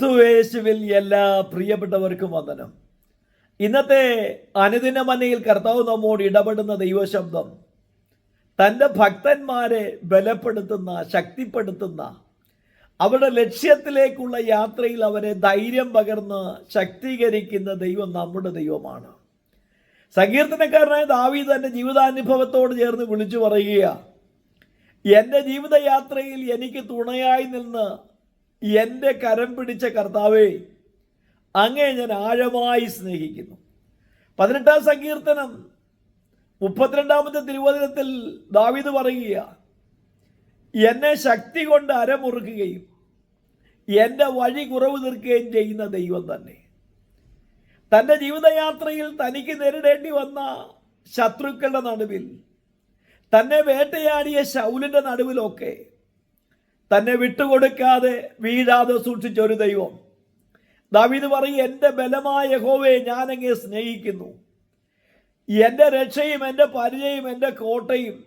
ക്രിസ്തുവേശുവിൽ എല്ലാ പ്രിയപ്പെട്ടവർക്കും വന്ദനം. ഇന്നത്തെ അനുദിന മനയിൽ കർത്താവ് നമ്മോട് ഇടപെടുന്ന ദൈവശബ്ദം തന്റെ ഭക്തന്മാരെ ബലപ്പെടുത്തുന്ന ശക്തിപ്പെടുത്തുന്ന അവരുടെ ലക്ഷ്യത്തിലേക്കുള്ള യാത്രയിൽ അവരെ ധൈര്യം പകർന്ന് ശക്തീകരിക്കുന്ന ദൈവം നമ്മുടെ ദൈവമാണ്. സങ്കീർത്തനക്കാരനായ ദാവി തന്റെ ജീവിതാനുഭവത്തോട് ചേർന്ന് വിളിച്ചു പറയുക എന്റെ ജീവിതയാത്രയിൽ എനിക്ക് തുണയായി നിന്ന് എന്റെ കരം പിടിച്ച കർത്താവേ അങ്ങേ ഞാൻ ആഴമായി സ്നേഹിക്കുന്നു. പതിനെട്ടാം സങ്കീർത്തനം മുപ്പത്തിരണ്ടാമത്തെ തിരുവചനത്തിൽ ദാവിദ് പറയുക എന്നെ ശക്തി കൊണ്ട് അരമുറുക്കുകയും എന്റെ വഴി കുറവ് തീർക്കുകയും ചെയ്യുന്ന ദൈവം തന്നെ. തന്റെ ജീവിതയാത്രയിൽ തനിക്ക് നേരിടേണ്ടി വന്ന ശത്രുക്കളുടെ നടുവിൽ തന്നെ വേട്ടയാടിയ ശൗലിന്റെ നടുവിലൊക്കെ തന്നെ വിട്ടുകൊടുക്കാതെ വീഴാതെ സൂക്ഷിച്ച ഒരു ദൈവം. ദാവീദ് പറയും എന്റെ ബലമായ ഹോവയെ ഞാനങ്ങെ സ്നേഹിക്കുന്നു? എന്റെ രക്ഷയും എന്റെ പരിചയം എന്റെ കോട്ടയും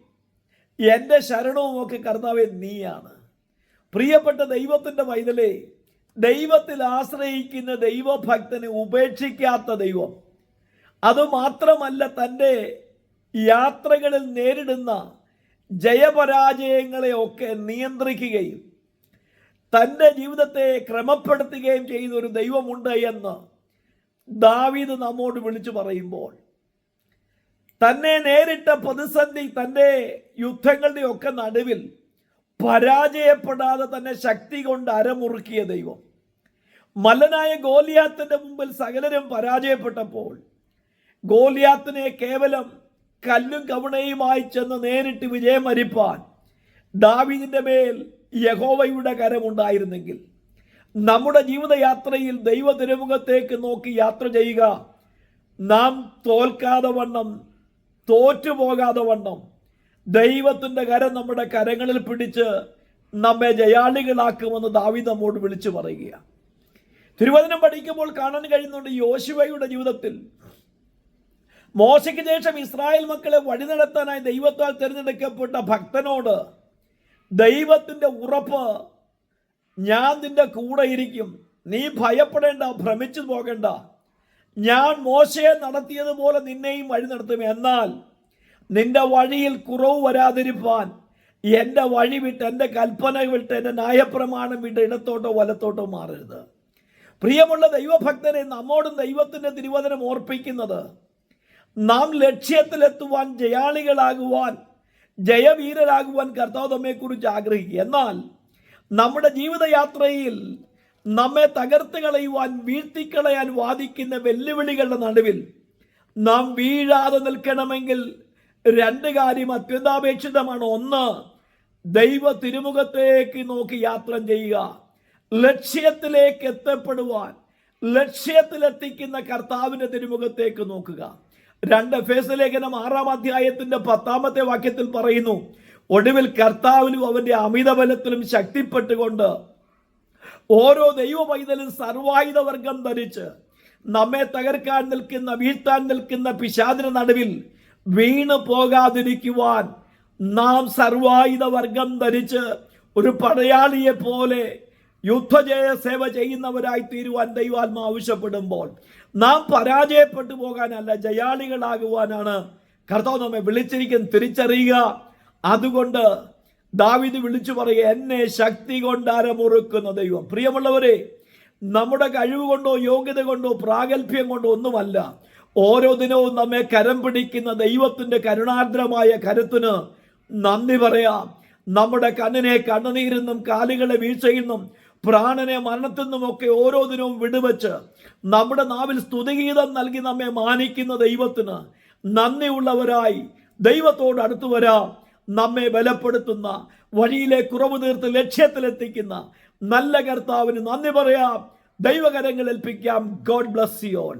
എന്റെ ശരണവും ഒക്കെ കർത്താവെ നീയാണ്. പ്രിയപ്പെട്ട ദൈവത്തിന്റെ വൈതലേ ദൈവത്തിൽ ആശ്രയിക്കുന്ന ദൈവഭക്തനെ ഉപേക്ഷിക്കാത്ത ദൈവം. അതുമാത്രമല്ല തന്റെ യാത്രകളിൽ നേരിടുന്ന ജയപരാജയങ്ങളെ ഒക്കെ നിയന്ത്രിക്കുകയും തന്റെ ജീവിതത്തെ ക്രമപ്പെടുത്തുകയും ചെയ്യുന്ന ഒരു ദൈവമുണ്ട് എന്ന് ദാവീദ് നമ്മോട് വിളിച്ചു പറയുമ്പോൾ തന്നെ നേരിട്ട പ്രതിസന്ധി തന്റെ യുദ്ധങ്ങളുടെ ഒക്കെ നടുവിൽ പരാജയപ്പെടാതെ തന്നെ ശക്തി കൊണ്ട് അരമുറുക്കിയ ദൈവം. മല്ലനായ ഗോലിയാത്തിന്റെ മുമ്പിൽ സകലരും പരാജയപ്പെട്ടപ്പോൾ ഗോലിയാത്തിനെ കേവലം കല്ലും കവണയുമായി ചെന്ന് നേരിട്ട് വിജയം വരിപ്പാൻ ദാവീദിന്റെ മേൽ യഹോവയുടെ കരമുണ്ടായിരുന്നെങ്കിൽ നമ്മുടെ ജീവിതയാത്രയിൽ ദൈവ തിരുമുഖത്തേക്ക് നോക്കി യാത്ര ചെയ്യുക. നാം തോൽക്കാതെ വണ്ണം തോറ്റുപോകാതെ വണ്ണം ദൈവത്തിന്റെ കരം നമ്മുടെ കരങ്ങളിൽ പിടിച്ച് നമ്മെ ജയാളികളാക്കുമെന്ന് ദാവി നമ്മോട് വിളിച്ചു പറയുക തിരുവചനം പഠിക്കുമ്പോൾ കാണാൻ കഴിയുന്നുണ്ട് യോശുവയുടെ ജീവിതത്തിൽ മോശയ്ക്ക് ശേഷം ഇസ്രായേൽ മക്കളെ വഴി നടത്താനായി ദൈവത്താൽ തിരഞ്ഞെടുക്കപ്പെട്ട ഭക്തനോട് ദൈവത്തിന്റെ ഉറപ്പ് ഞാൻ നിന്റെ കൂടെ ഇരിക്കും. നീ ഭയപ്പെടേണ്ട ഭ്രമിച്ചു പോകേണ്ട. ഞാൻ മോശയെ നടത്തിയതുപോലെ നിന്നെയും വഴി നടത്തും. എന്നാൽ നിന്റെ വഴിയിൽ കുറവ് വരാതിരിപ്പാൻ എന്റെ വഴി വിട്ട് എന്റെ കൽപ്പന വിട്ട് എന്റെ ന്യായപ്രമാണം വിട്ട് ഇടത്തോട്ടോ വലത്തോട്ടോ മാറരുത്. പ്രിയമുള്ള ദൈവഭക്തനെ നമ്മോടും ദൈവത്തിന്റെ തിരുവചനം ഓർപ്പിക്കുന്നത് നാം ലക്ഷ്യത്തിലെത്തുവാൻ ജയാളികളാകുവാൻ ജയവീരരാകുവാൻ കർത്താവ് നമ്മെക്കുറിച്ച് ആഗ്രഹിക്കുക. എന്നാൽ നമ്മുടെ ജീവിതയാത്രയിൽ നമ്മെ തകർത്ത് കളയുവാൻ വീഴ്ത്തിക്കളയാൻ വാദിക്കുന്ന വെല്ലുവിളികളുടെ നടുവിൽ നാം വീഴാതെ നിൽക്കണമെങ്കിൽ രണ്ട് കാര്യം അത്യന്താപേക്ഷിതമാണ്. ഒന്ന് ദൈവ തിരുമുഖത്തേക്ക് നോക്കി യാത്ര ചെയ്യുക. ലക്ഷ്യത്തിലേക്ക് എത്തപ്പെടുവാൻ ലക്ഷ്യത്തിലെത്തിക്കുന്ന കർത്താവിന്റെ തിരുമുഖത്തേക്ക് നോക്കുക. രണ്ട് ഫേസ് ലേഖനം ആറാം അധ്യായത്തിന്റെ പത്താമത്തെ വാക്യത്തിൽ പറയുന്നു ഒടുവിൽ കർത്താവിലും അവന്റെ അമിതബലത്തിലും ശക്തിപ്പെട്ടുകൊണ്ട് ഓരോ ദൈവ പൈതലും സർവായുധവർഗം ധരിച്ച് നമ്മെ തകർക്കാൻ നിൽക്കുന്ന വീഴ്ത്താൻ നിൽക്കുന്ന പിശാദിന് നടുവിൽ വീണു പോകാതിരിക്കുവാൻ നാം സർവായുധവർഗം ധരിച്ച് ഒരു പടയാളിയെ പോലെ യുദ്ധജയ സേവ ചെയ്യുന്നവരായി തീരുവാൻ ദൈവാത്മ ആവശ്യപ്പെടുമ്പോൾ നാം പരാജയപ്പെട്ടു പോകാനല്ല ജയാളികളാകുവാനാണ് കർത്താവ് നമ്മെ വിളിച്ചിരിക്കുന്ന തിരിച്ചറിയുക. അതുകൊണ്ട് ദാവിദ് വിളിച്ചു പറയുക എന്നെ ശക്തി കൊണ്ട് അരമുറുക്കുന്ന ദൈവം. പ്രിയമുള്ളവരെ നമ്മുടെ കഴിവ് കൊണ്ടോ യോഗ്യത കൊണ്ടോ പ്രാഗൽഭ്യം കൊണ്ടോ ഒന്നുമല്ല. ഓരോ ദിനവും നമ്മെ കരം പിടിക്കുന്ന ദൈവത്തിന്റെ കരുണാർദ്രമായ കരുത്തിന് നന്ദി പറയാം. നമ്മുടെ കണ്ണിനെ കണ്ണുനീരിന്നും കാലുകളെ വീഴ്ചയിൽ നിന്നും പ്രാണനെ മരണത്തിൽ നിന്നുമൊക്കെ ഓരോ ദിനവും വിടുവച്ച് നമ്മുടെ നാവിൽ സ്തുതിഗീതം നൽകി നമ്മെ മാനിക്കുന്ന ദൈവത്തിന് നന്ദിയുള്ളവരായി ദൈവത്തോട് അടുത്തു വരാം. നമ്മെ ബലപ്പെടുത്തുന്ന വഴിയിലെ കുറവ് തീർത്ത് ലക്ഷ്യത്തിലെത്തിക്കുന്ന നല്ല കർത്താവിന് നന്ദി പറയാം. ദൈവകരങ്ങൾ ഏൽപ്പിക്കാം. God bless you all